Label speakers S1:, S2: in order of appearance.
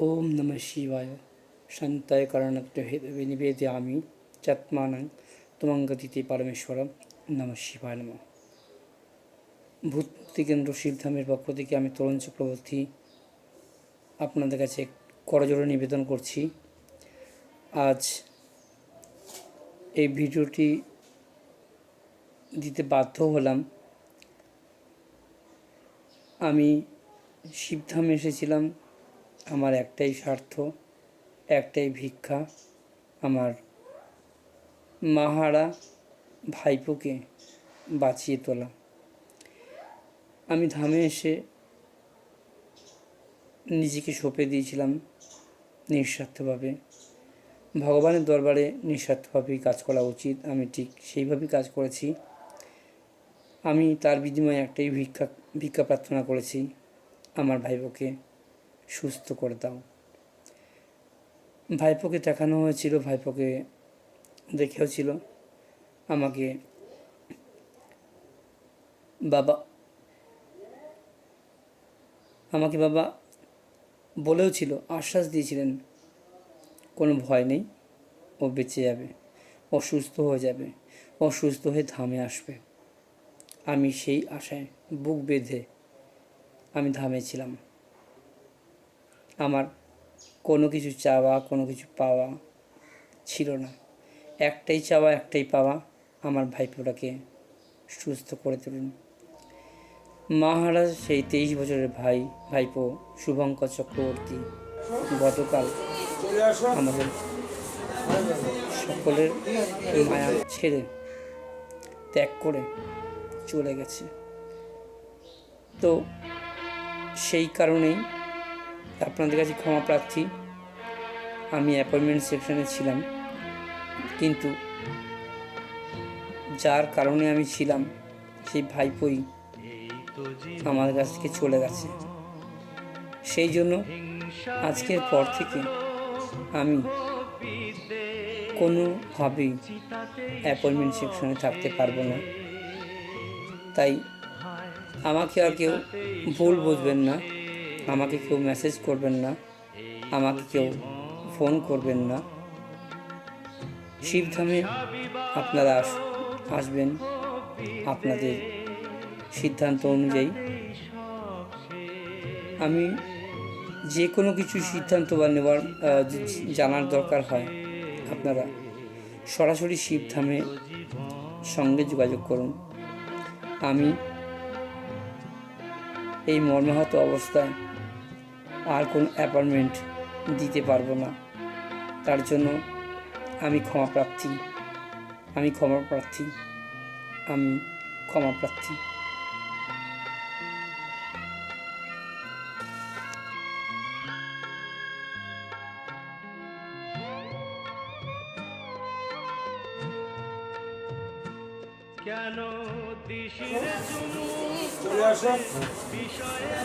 S1: ওম নম শিবায় শান্তায় কারণে নিবেদয়ামি চাত্মানং তুমঙ্গতিতে পরমেশ্বরম নম শিবায় নম ভূতমুক্তি কেন্দ্র শিবধামের পক্ষ থেকে আমি তরুণ চক্রবর্তী আপনাদের কাছে করজোড়ে নিবেদন করছি। আজ এই ভিডিওটি দিতে বাধ্য হলাম। আমি শিবধাম এসেছিলাম। আমার একটাই স্বার্থ, একটাই ভিক্ষা আমার মাহারা ভাইপোকে বাঁচিয়ে তোলা। আমি ধামে এসে নিজেকে সঁপে দিয়েছিলাম নিঃস্বার্থভাবে। ভগবানের দরবারে নিঃস্বার্থভাবেই কাজ করা উচিত, আমি ঠিক সেইভাবেই কাজ করেছি। আমি তার বিনিময়ে একটাই ভিক্ষা ভিক্ষা প্রার্থনা করেছি আমার ভাইপোকে। সুস্থ করে দাও। ভাইপোকে দেখানো হয়েছিল, ভাইপোকে দেখেও ছিল। আমাকে বাবা আমাকে বাবা বলেও ছিল, আশ্বাস দিয়েছিলেন, কোনো ভয় নেই, ও বেঁচে যাবে অসুস্থ হয়ে যাবে অসুস্থ হয়ে ধামে আসবে। আমি সেই আশায় বুক বেঁধে আমি ধামে ছিলাম। আমার কোনো কিছু চাওয়া, কোনো কিছু পাওয়া ছিল না। একটাই চাওয়া, একটাই পাওয়া আমার ভাইপোটাকে সুস্থ করে তুলুন। মহারাজ, সেই তেইশ বছরের ভাই, ভাইপো শুভঙ্কর চক্রবর্তী গতকাল আমাদের সকলের মায়া ছেড়ে ত্যাগ করে চলে গেছে। তো সেই কারণেই আপনাদের কাছে ক্ষমা প্রার্থী। আমি অ্যাপয়েন্টমেন্ট সেকশনে ছিলাম। কিন্তু যার কারণে আমি ছিলাম, সেই ভাইপোই আমার কাছ থেকে চলে গেছে। সেই জন্য আজকের পর থেকে আমি কোনোভাবেই অ্যাপয়েন্টমেন্ট সেকশনে থাকতে পারব না। তাই আমাকে আর কেউ ভুল বুঝবেন না। আমাকে কেউ মেসেজ করবেন না, আমাকে কেউ ফোন করবেন না। শিবধামে আপনারা আস, আসবেন। আপনাদের সিদ্ধান্ত অনুযায়ী। আমি যে কোনো কিছু সিদ্ধান্ত বা নেওয়ার জানার দরকার হয়, আপনারা সরাসরি শিবধামে সঙ্গে যোগাযোগ করুন। আমি এই মর্মাহত অবস্থায় আর কোনো অ্যাপার্টমেন্ট দিতে পারব না। তার জন্য আমি ক্ষমা প্রার্থী। আমি ক্ষমা প্রার্থী। আমি ক্ষমা প্রার্থী।
S2: কেন দিশির চুমু বিষয়ে